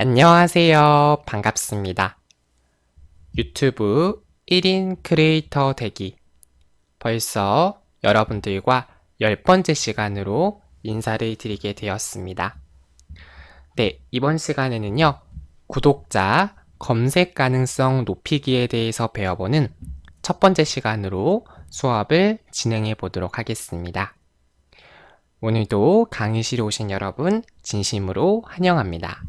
안녕하세요. 반갑습니다. 유튜브 1인 크리에이터 되기. 벌써 여러분들과 열 번째 시간으로 인사를 드리게 되었습니다. 네, 이번 시간에는요, 구독자 검색 가능성 높이기에 대해서 배워보는 첫 번째 시간으로 수업을 진행해 보도록 하겠습니다. 오늘도 강의실에 오신 여러분 진심으로 환영합니다.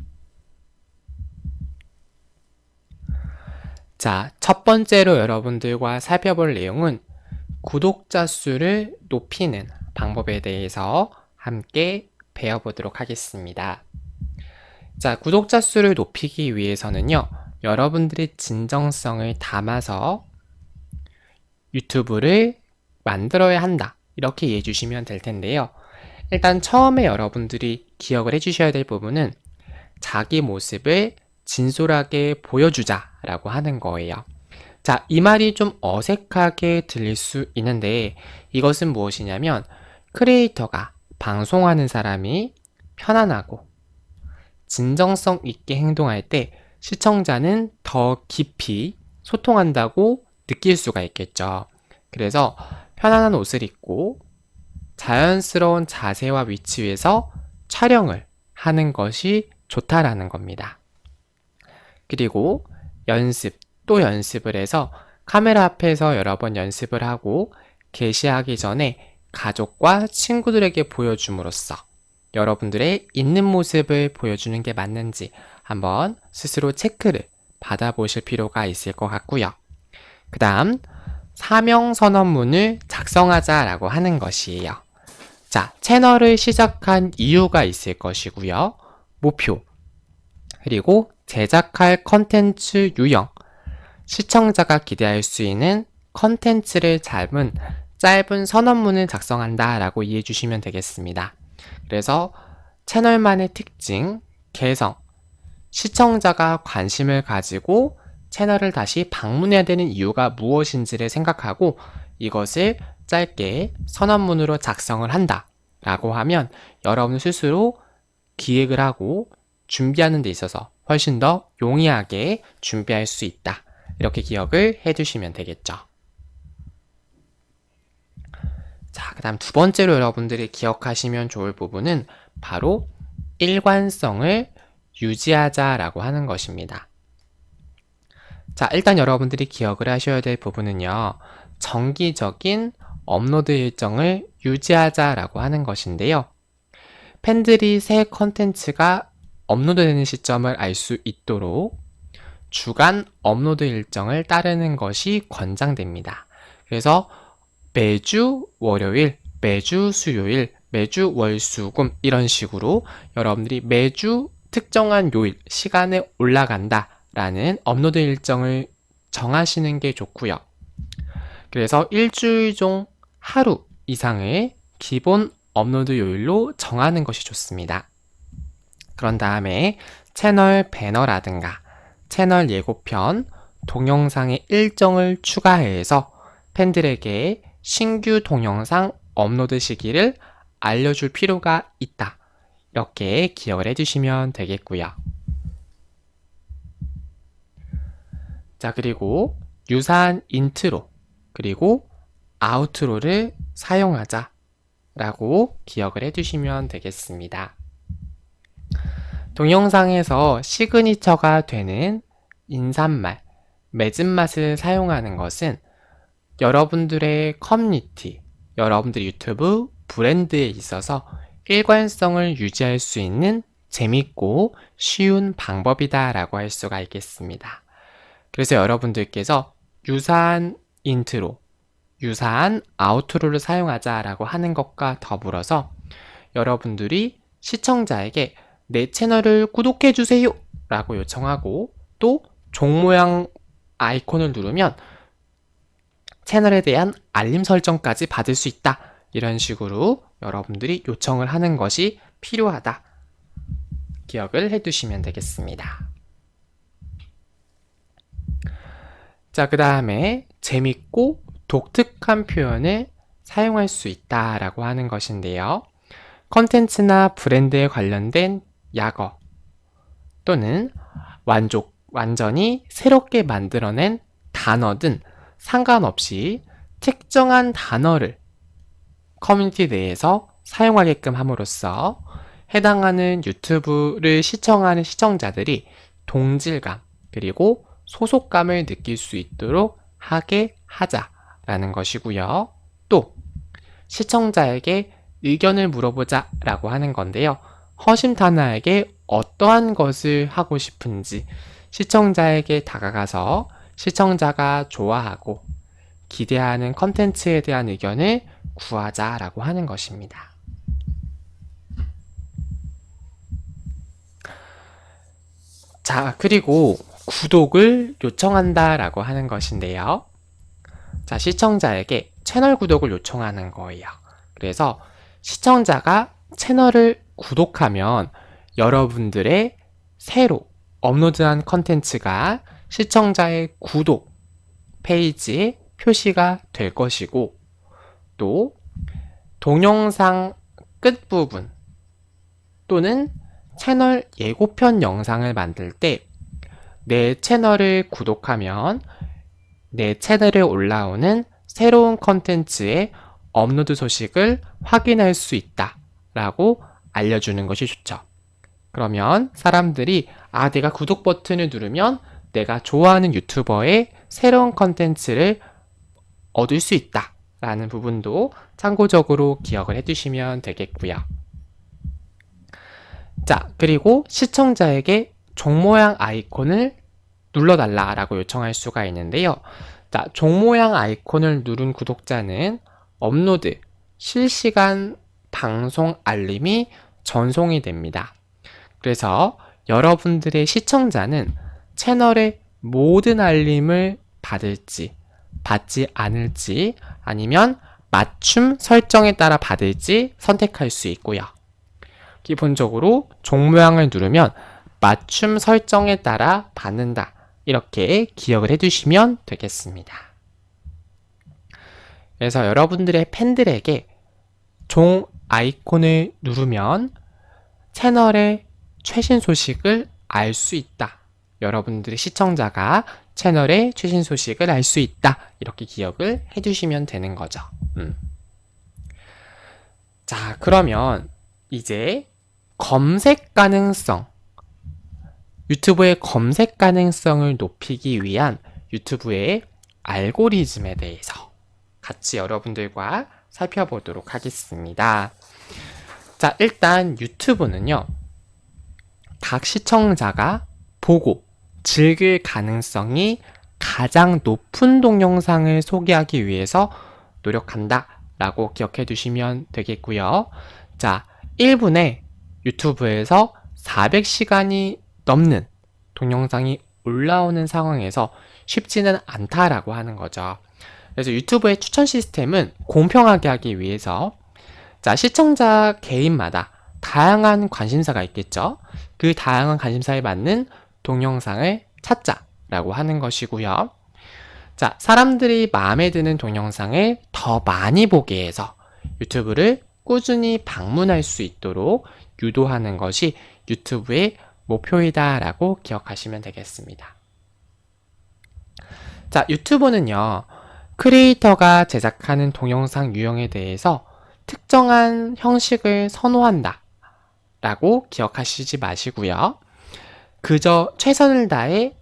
자, 첫 번째로 여러분들과 살펴볼 내용은 구독자 수를 높이는 방법에 대해서 함께 배워보도록 하겠습니다. 자, 구독자 수를 높이기 위해서는요, 여러분들의 진정성을 담아서 유튜브를 만들어야 한다. 이렇게 이해해 주시면 될 텐데요. 일단 처음에 여러분들이 기억을 해 주셔야 될 부분은 자기 모습을 진솔하게 보여주자라고 하는 거예요. 자, 이 말이 좀 어색하게 들릴 수 있는데 이것은 무엇이냐면 크리에이터가 방송하는 사람이 편안하고 진정성 있게 행동할 때 시청자는 더 깊이 소통한다고 느낄 수가 있겠죠. 그래서 편안한 옷을 입고 자연스러운 자세와 위치에서 촬영을 하는 것이 좋다라는 겁니다. 그리고 연습, 또 연습을 해서 카메라 앞에서 여러 번 연습을 하고 게시하기 전에 가족과 친구들에게 보여줌으로써 여러분들의 있는 모습을 보여주는 게 맞는지 한번 스스로 체크를 받아보실 필요가 있을 것 같고요. 그 다음, 사명선언문을 작성하자라고 하는 것이에요. 자, 채널을 시작한 이유가 있을 것이고요. 목표, 그리고 제작할 컨텐츠 유형, 시청자가 기대할 수 있는 컨텐츠를 잡은 짧은 선언문을 작성한다 라고 이해해 주시면 되겠습니다. 그래서 채널만의 특징, 개성, 시청자가 관심을 가지고 채널을 다시 방문해야 되는 이유가 무엇인지를 생각하고 이것을 짧게 선언문으로 작성을 한다 라고 하면 여러분 스스로 기획을 하고 준비하는 데 있어서 훨씬 더 용이하게 준비할 수 있다. 이렇게 기억을 해두시면 되겠죠. 자, 그 다음 두 번째로 여러분들이 기억하시면 좋을 부분은 바로 일관성을 유지하자라고 하는 것입니다. 자, 일단 여러분들이 기억을 하셔야 될 부분은요. 정기적인 업로드 일정을 유지하자라고 하는 것인데요. 팬들이 새 컨텐츠가 업로드되는 시점을 알 수 있도록 주간 업로드 일정을 따르는 것이 권장됩니다. 그래서 매주 월요일, 매주 수요일, 매주 월수금 이런 식으로 여러분들이 매주 특정한 요일, 시간에 올라간다 라는 업로드 일정을 정하시는 게 좋고요. 그래서 일주일 중 하루 이상을 기본 업로드 요일로 정하는 것이 좋습니다. 그런 다음에 채널 배너라든가 채널 예고편, 동영상의 일정을 추가해서 팬들에게 신규 동영상 업로드 시기를 알려줄 필요가 있다. 이렇게 기억을 해주시면 되겠고요. 자, 그리고 유사한 인트로, 그리고 아우트로를 사용하자 라고 기억을 해주시면 되겠습니다. 동영상에서 시그니처가 되는 인사말, 맺은 맛을 사용하는 것은 여러분들의 커뮤니티, 여러분들 유튜브 브랜드에 있어서 일관성을 유지할 수 있는 재밌고 쉬운 방법이다 라고 할 수가 있겠습니다. 그래서 여러분들께서 유사한 인트로, 유사한 아우트로를 사용하자 라고 하는 것과 더불어서 여러분들이 시청자에게 내 채널을 구독해주세요 라고 요청하고 또 종 모양 아이콘을 누르면 채널에 대한 알림 설정까지 받을 수 있다. 이런 식으로 여러분들이 요청을 하는 것이 필요하다. 기억을 해두시면 되겠습니다. 자, 그 다음에 재밌고 독특한 표현을 사용할 수 있다라고 하는 것인데요. 컨텐츠나 브랜드에 관련된 약어 또는 완족, 완전히 새롭게 만들어낸 단어든 상관없이 특정한 단어를 커뮤니티 내에서 사용하게끔 함으로써 해당하는 유튜브를 시청하는 시청자들이 동질감 그리고 소속감을 느낄 수 있도록 하게 하자라는 것이고요. 또 시청자에게 의견을 물어보자 라고 하는 건데요. 허심탄회하게 어떠한 것을 하고 싶은지 시청자에게 다가가서 시청자가 좋아하고 기대하는 컨텐츠에 대한 의견을 구하자라고 하는 것입니다. 자, 그리고 구독을 요청한다라고 하는 것인데요. 자, 시청자에게 채널 구독을 요청하는 거예요. 그래서 시청자가 채널을 구독하면 여러분들의 새로 업로드한 컨텐츠가 시청자의 구독 페이지에 표시가 될 것이고 또 동영상 끝부분 또는 채널 예고편 영상을 만들 때 내 채널을 구독하면 내 채널에 올라오는 새로운 컨텐츠의 업로드 소식을 확인할 수 있다 라고 알려주는 것이 좋죠. 그러면 사람들이 아, 내가 구독 버튼을 누르면 내가 좋아하는 유튜버의 새로운 컨텐츠를 얻을 수 있다 라는 부분도 참고적으로 기억을 해두시면 되겠고요. 자, 그리고 시청자에게 종 모양 아이콘을 눌러달라 라고 요청할 수가 있는데요. 자, 종 모양 아이콘을 누른 구독자는 업로드, 실시간 방송 알림이 전송이 됩니다. 그래서 여러분들의 시청자는 채널의 모든 알림을 받을지, 받지 않을지, 아니면 맞춤 설정에 따라 받을지 선택할 수 있고요. 기본적으로 종 모양을 누르면 맞춤 설정에 따라 받는다. 이렇게 기억을 해두시면 되겠습니다. 그래서 여러분들의 팬들에게 종 아이콘을 누르면 채널의 최신 소식을 알 수 있다. 여러분들의 시청자가 채널의 최신 소식을 알 수 있다. 이렇게 기억을 해두시면 되는 거죠. 음. 자, 그러면 이제 검색 가능성. 유튜브의 검색 가능성을 높이기 위한 유튜브의 알고리즘에 대해서 같이 여러분들과 살펴보도록 하겠습니다. 자, 일단 유튜브는요, 각 시청자가 보고 즐길 가능성이 가장 높은 동영상을 소개하기 위해서 노력한다 라고 기억해 두시면 되겠고요. 자, 1분에 유튜브에서 400시간이 넘는 동영상이 올라오는 상황에서 쉽지는 않다라고 하는 거죠. 그래서 유튜브의 추천 시스템은 공평하게 하기 위해서 자, 시청자 개인마다 다양한 관심사가 있겠죠. 그 다양한 관심사에 맞는 동영상을 찾자라고 하는 것이고요. 자, 사람들이 마음에 드는 동영상을 더 많이 보게 해서 유튜브를 꾸준히 방문할 수 있도록 유도하는 것이 유튜브의 목표이다라고 기억하시면 되겠습니다. 자, 유튜브는요, 크리에이터가 제작하는 동영상 유형에 대해서 특정한 형식을 선호한다. 라고 기억하시지 마시고요. 그저 최선을 다해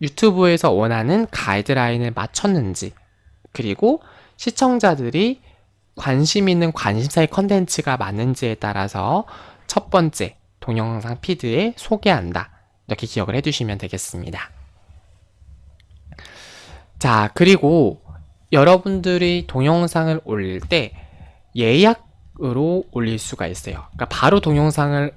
유튜브에서 원하는 가이드라인을 맞췄는지, 그리고 시청자들이 관심 있는 관심사의 컨텐츠가 많은지에 따라서 첫 번째 동영상 피드에 소개한다. 이렇게 기억을 해두시면 되겠습니다. 자, 그리고 여러분들이 동영상을 올릴 때 예약으로 올릴 수가 있어요. 그러니까 바로 동영상을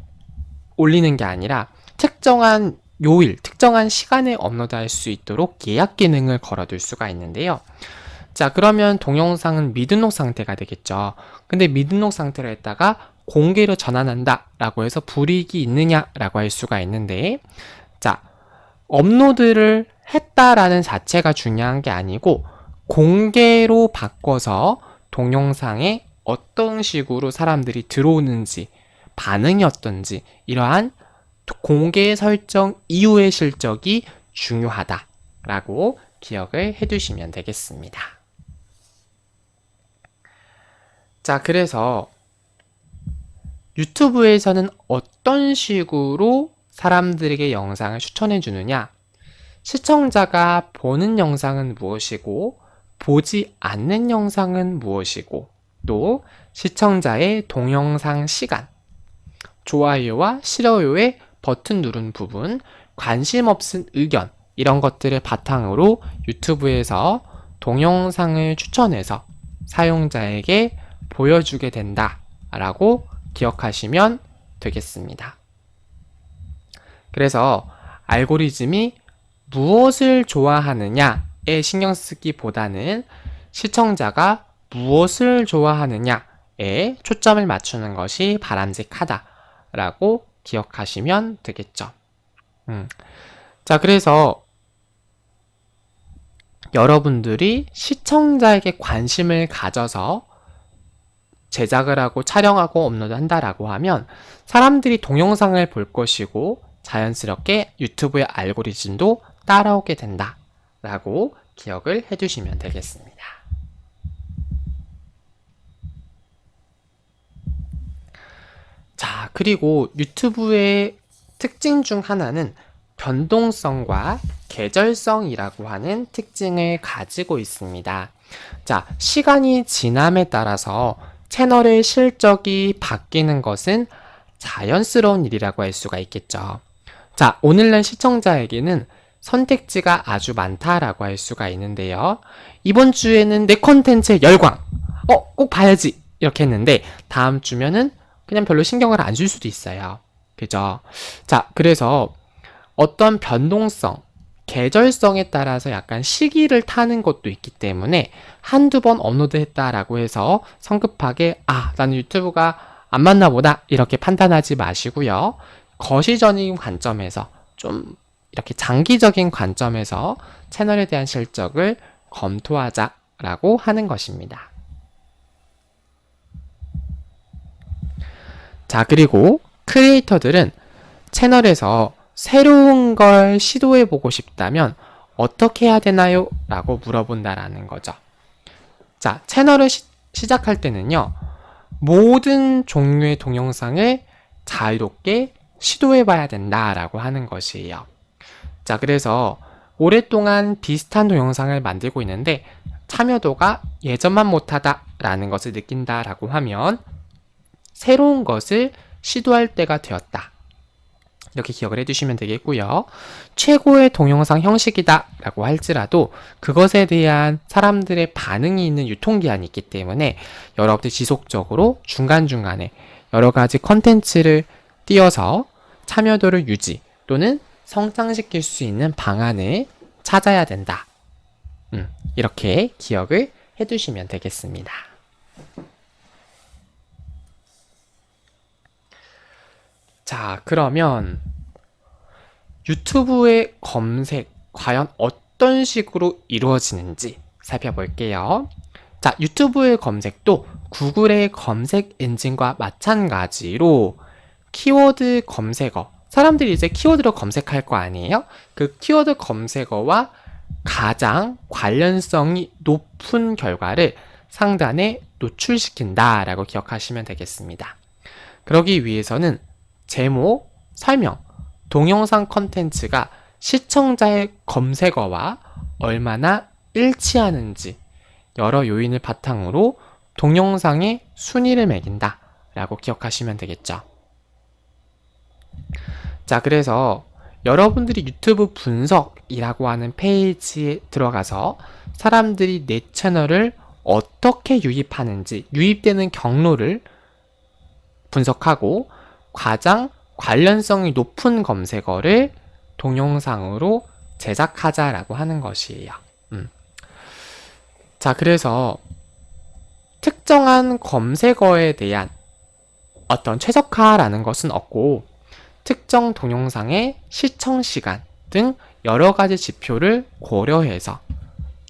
올리는 게 아니라 특정한 요일, 특정한 시간에 업로드할 수 있도록 예약 기능을 걸어둘 수가 있는데요. 자, 그러면 동영상은 미등록 상태가 되겠죠. 근데 미등록 상태로 했다가 공개로 전환한다 라고 해서 불이익이 있느냐 라고 할 수가 있는데, 자, 업로드를 했다라는 자체가 중요한 게 아니고, 공개로 바꿔서 동영상에 어떤 식으로 사람들이 들어오는지, 반응이 어떤지, 이러한 공개 설정 이후의 실적이 중요하다 라고 기억을 해두시면 되겠습니다. 자, 그래서 유튜브에서는 어떤 식으로 사람들에게 영상을 추천해 주느냐? 시청자가 보는 영상은 무엇이고, 보지 않는 영상은 무엇이고, 또 시청자의 동영상 시간, 좋아요와 싫어요의 버튼 누른 부분, 관심 없은 의견, 이런 것들을 바탕으로 유튜브에서 동영상을 추천해서 사용자에게 보여주게 된다 라고 기억하시면 되겠습니다. 그래서 알고리즘이 무엇을 좋아하느냐 에 신경 쓰기보다는 시청자가 무엇을 좋아하느냐에 초점을 맞추는 것이 바람직하다라고 기억하시면 되겠죠. 음. 자, 그래서 여러분들이 시청자에게 관심을 가져서 제작을 하고 촬영하고 업로드 한다라고 하면 사람들이 동영상을 볼 것이고 자연스럽게 유튜브의 알고리즘도 따라오게 된다 라고 기억을 해주시면 되겠습니다. 자, 그리고 유튜브의 특징 중 하나는 변동성과 계절성이라고 하는 특징을 가지고 있습니다. 자, 시간이 지남에 따라서 채널의 실적이 바뀌는 것은 자연스러운 일이라고 할 수가 있겠죠. 자, 오늘날 시청자에게는 선택지가 아주 많다라고 할 수가 있는데요. 이번 주에는 내 컨텐츠에 열광! 어, 꼭 봐야지! 이렇게 했는데, 다음 주면은 그냥 별로 신경을 안 줄 수도 있어요. 그죠? 자, 그래서 어떤 변동성, 계절성에 따라서 약간 시기를 타는 것도 있기 때문에 한두 번 업로드 했다라고 해서 성급하게 아, 나는 유튜브가 안 맞나 보다 이렇게 판단하지 마시고요. 거시적인 관점에서 좀 이렇게 장기적인 관점에서 채널에 대한 실적을 검토하자라고 하는 것입니다. 자, 그리고 크리에이터들은 채널에서 새로운 걸 시도해 보고 싶다면 어떻게 해야 되나요? 라고 물어본다라는 거죠. 자, 채널을 시, 시작할 때는요, 모든 종류의 동영상을 자유롭게 시도해 봐야 된다라고 하는 것이에요. 자, 그래서 오랫동안 비슷한 동영상을 만들고 있는데 참여도가 예전만 못하다 라는 것을 느낀다 라고 하면 새로운 것을 시도할 때가 되었다. 이렇게 기억을 해두시면 되겠고요. 최고의 동영상 형식이다 라고 할지라도 그것에 대한 사람들의 반응이 있는 유통기한이 있기 때문에 여러분들 지속적으로 중간중간에 여러 가지 컨텐츠를 띄어서 참여도를 유지 또는 성장시킬 수 있는 방안을 찾아야 된다. 음, 이렇게 기억을 해두시면 되겠습니다. 자, 그러면 유튜브의 검색 과연 어떤 식으로 이루어지는지 살펴볼게요. 자, 유튜브의 검색도 구글의 검색 엔진과 마찬가지로 키워드 검색어, 사람들이 이제 키워드로 검색할 거 아니에요? 그 키워드 검색어와 가장 관련성이 높은 결과를 상단에 노출시킨다 라고 기억하시면 되겠습니다. 그러기 위해서는 제목, 설명, 동영상 컨텐츠가 시청자의 검색어와 얼마나 일치하는지 여러 요인을 바탕으로 동영상의 순위를 매긴다 라고 기억하시면 되겠죠. 자, 그래서 여러분들이 유튜브 분석이라고 하는 페이지에 들어가서 사람들이 내 채널을 어떻게 유입하는지, 유입되는 경로를 분석하고 가장 관련성이 높은 검색어를 동영상으로 제작하자라고 하는 것이에요. 음. 자, 그래서 특정한 검색어에 대한 어떤 최적화라는 것은 없고 특정 동영상의 시청 시간 등 여러 가지 지표를 고려해서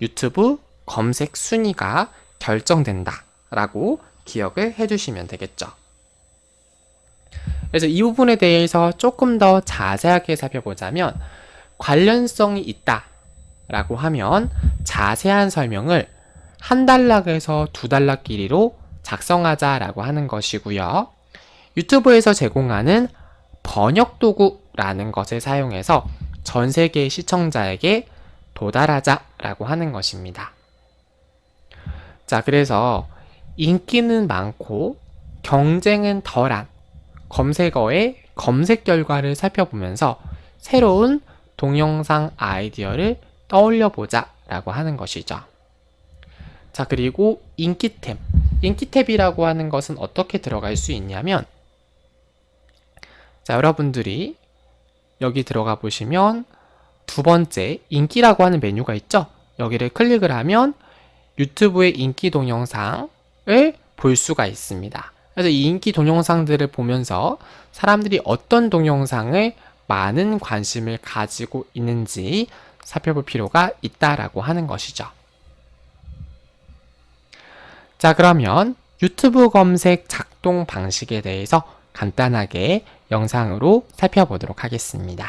유튜브 검색 순위가 결정된다 라고 기억을 해주시면 되겠죠. 그래서 이 부분에 대해서 조금 더 자세하게 살펴보자면 관련성이 있다 라고 하면 자세한 설명을 한 단락에서 두 단락 길이로 작성하자 라고 하는 것이고요. 유튜브에서 제공하는 번역 도구라는 것을 사용해서 전 세계 시청자에게 도달하자라고 하는 것입니다. 자, 그래서 인기는 많고 경쟁은 덜한 검색어의 검색 결과를 살펴보면서 새로운 동영상 아이디어를 떠올려 보자 라고 하는 것이죠. 자, 그리고 인기템. 인기탭이라고 하는 것은 어떻게 들어갈 수 있냐면 자, 여러분들이 여기 들어가 보시면 두 번째 인기라고 하는 메뉴가 있죠. 여기를 클릭을 하면 유튜브의 인기 동영상을 볼 수가 있습니다. 그래서 이 인기 동영상들을 보면서 사람들이 어떤 동영상을 많은 관심을 가지고 있는지 살펴볼 필요가 있다라고 하는 것이죠. 자, 그러면 유튜브 검색 작동 방식에 대해서 간단하게 영상으로 살펴보도록 하겠습니다.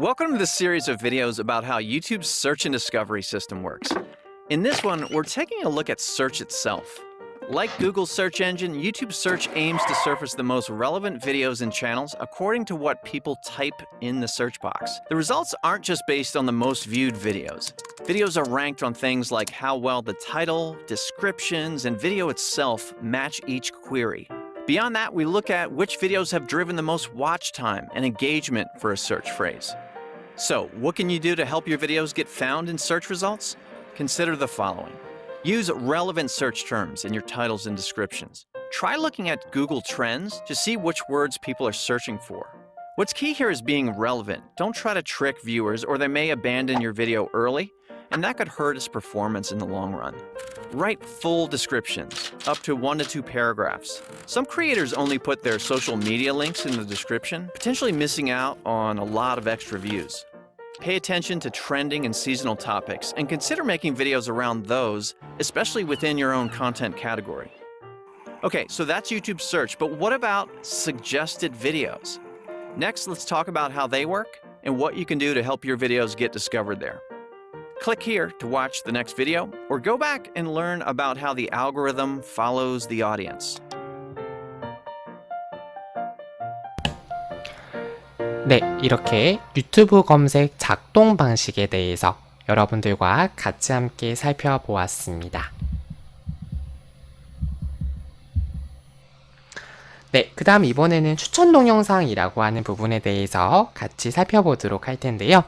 Welcome to this series of videos about how YouTube's search and discovery system works. In this one, we're taking a look at search itself. Like Google's search engine, YouTube search aims to surface the most relevant videos and channels according to what people type in the search box. The results aren't just based on the most viewed videos. Videos are ranked on things like how well the title, descriptions, and video itself match each query. Beyond that, we look at which videos have driven the most watch time and engagement for a search phrase. So, what can you do to help your videos get found in search results? Consider the following. Use relevant search terms in your titles and descriptions. Try looking at Google Trends to see which words people are searching for. What's key here is being relevant. Don't try to trick viewers or they may abandon your video early, and that could hurt its performance in the long run. Write full descriptions, up to one to two paragraphs. Some creators only put their social media links in the description, potentially missing out on a lot of extra views. Pay attention to trending and seasonal topics and consider making videos around those, especially within your own content category. Okay, so that's YouTube search, but what about suggested videos? Next, let's talk about how they work and what you can do to help your videos get discovered there. Click here to watch the next video, or go back and learn about how the algorithm follows the audience. 네, 이렇게 유튜브 검색 작동 방식에 대해서 여러분들과 같이 함께 살펴보았습니다. 네, 그 다음 이번에는 추천 동영상이라고 하는 부분에 대해서 같이 살펴보도록 할 텐데요.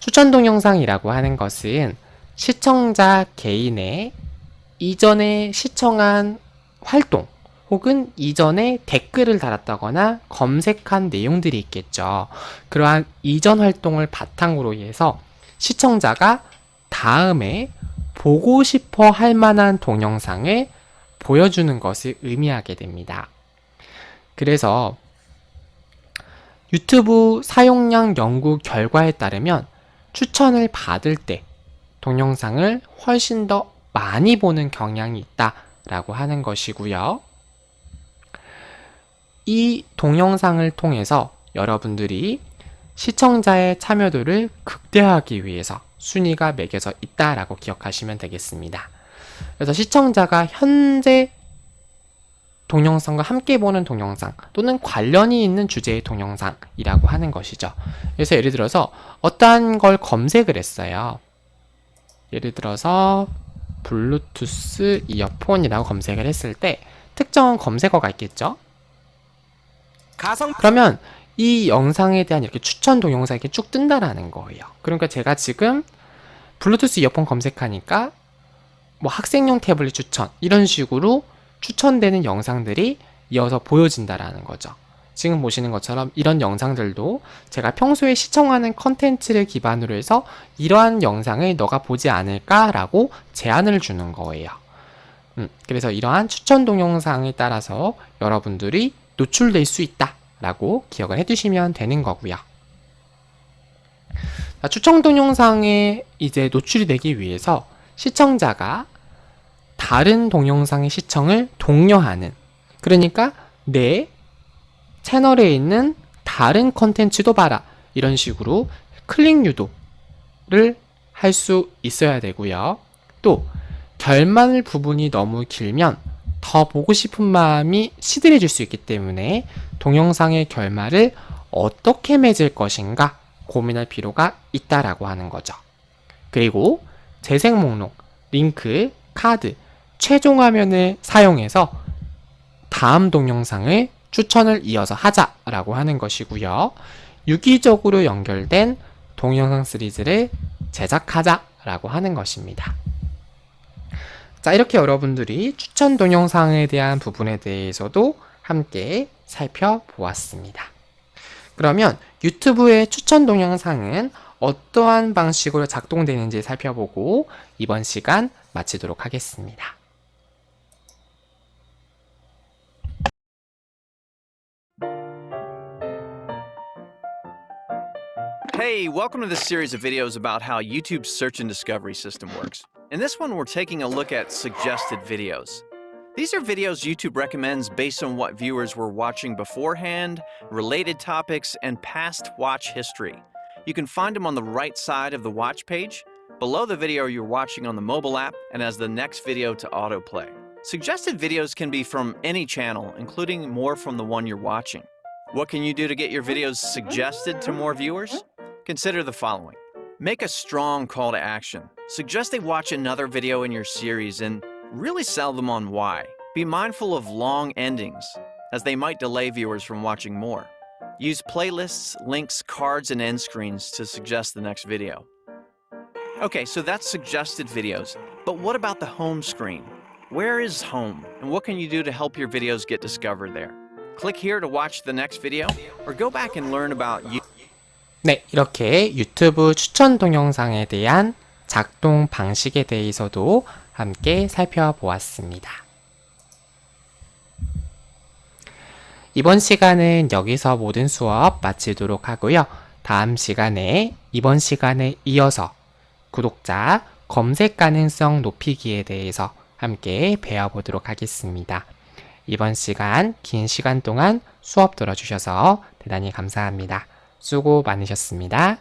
추천 동영상이라고 하는 것은 시청자 개인의 이전에 시청한 활동 혹은 이전에 댓글을 달았다거나 검색한 내용들이 있겠죠. 그러한 이전 활동을 바탕으로 해서 시청자가 다음에 보고 싶어 할 만한 동영상을 보여주는 것을 의미하게 됩니다. 그래서 유튜브 사용량 연구 결과에 따르면 추천을 받을 때 동영상을 훨씬 더 많이 보는 경향이 있다라고 하는 것이고요. 이 동영상을 통해서 여러분들이 시청자의 참여도를 극대화하기 위해서 순위가 매겨져 있다라고 기억하시면 되겠습니다. 그래서 시청자가 현재 동영상과 함께 보는 동영상 또는 관련이 있는 주제의 동영상이라고 하는 것이죠. 그래서 예를 들어서 어떠한 걸 검색을 했어요. 예를 들어서 블루투스 이어폰이라고 검색을 했을 때 특정한 검색어가 있겠죠. 가성 그러면 이 영상에 대한 이렇게 추천 동영상이 이렇게 쭉 뜬다라는 거예요. 그러니까 제가 지금 블루투스 이어폰 검색하니까 뭐 학생용 태블릿 추천 이런 식으로 추천되는 영상들이 이어서 보여진다라는 거죠. 지금 보시는 것처럼 이런 영상들도 제가 평소에 시청하는 컨텐츠를 기반으로 해서 이러한 영상을 너가 보지 않을까라고 제안을 주는 거예요. 음, 그래서 이러한 추천 동영상에 따라서 여러분들이 노출될 수 있다라고 기억을 해두시면 되는 거고요. 자, 추천 동영상에 이제 노출이 되기 위해서 시청자가 다른 동영상의 시청을 독려하는 그러니까 내 채널에 있는 다른 컨텐츠도 봐라 이런 식으로 클릭 유도를 할 수 있어야 되고요. 또 결말 부분이 너무 길면 더 보고 싶은 마음이 시들해질 수 있기 때문에 동영상의 결말을 어떻게 맺을 것인가 고민할 필요가 있다라고 하는 거죠. 그리고 재생 목록, 링크, 카드, 최종 화면을 사용해서 다음 동영상을 추천을 이어서 하자라고 하는 것이고요. 유기적으로 연결된 동영상 시리즈를 제작하자라고 하는 것입니다. 자, 이렇게 여러분들이 추천 동영상에 대한 부분에 대해서도 함께 살펴보았습니다. 그러면 유튜브의 추천 동영상은 어떠한 방식으로 작동되는지 살펴보고 이번 시간 마치도록 하겠습니다. Hey, welcome to this series of videos about how YouTube's search and discovery system works. In this one, we're taking a look at suggested videos. These are videos YouTube recommends based on what viewers were watching beforehand, related topics, and past watch history. You can find them on the right side of the watch page, below the video you're watching on the mobile app, and as the next video to autoplay. Suggested videos can be from any channel, including more from the one you're watching. What can you do to get your videos suggested to more viewers? Consider the following. Make a strong call to action. Suggest they watch another video in your series and really sell them on why. Be mindful of long endings, as they might delay viewers from watching more. Use playlists, links, cards, and end screens to suggest the next video. Okay, so that's suggested videos. But what about the home screen? Where is home? And what can you do to help your videos get discovered there? Click here to watch the next video, or go back and learn about you. 네, 이렇게 유튜브 추천 동영상에 대한 작동 방식에 대해서도 함께 살펴보았습니다. 이번 시간은 여기서 모든 수업 마치도록 하고요. 다음 시간에 이번 시간에 이어서 구독자 검색 가능성 높이기에 대해서 함께 배워보도록 하겠습니다. 이번 시간, 긴 시간 동안 수업 들어주셔서 대단히 감사합니다. 수고 많으셨습니다.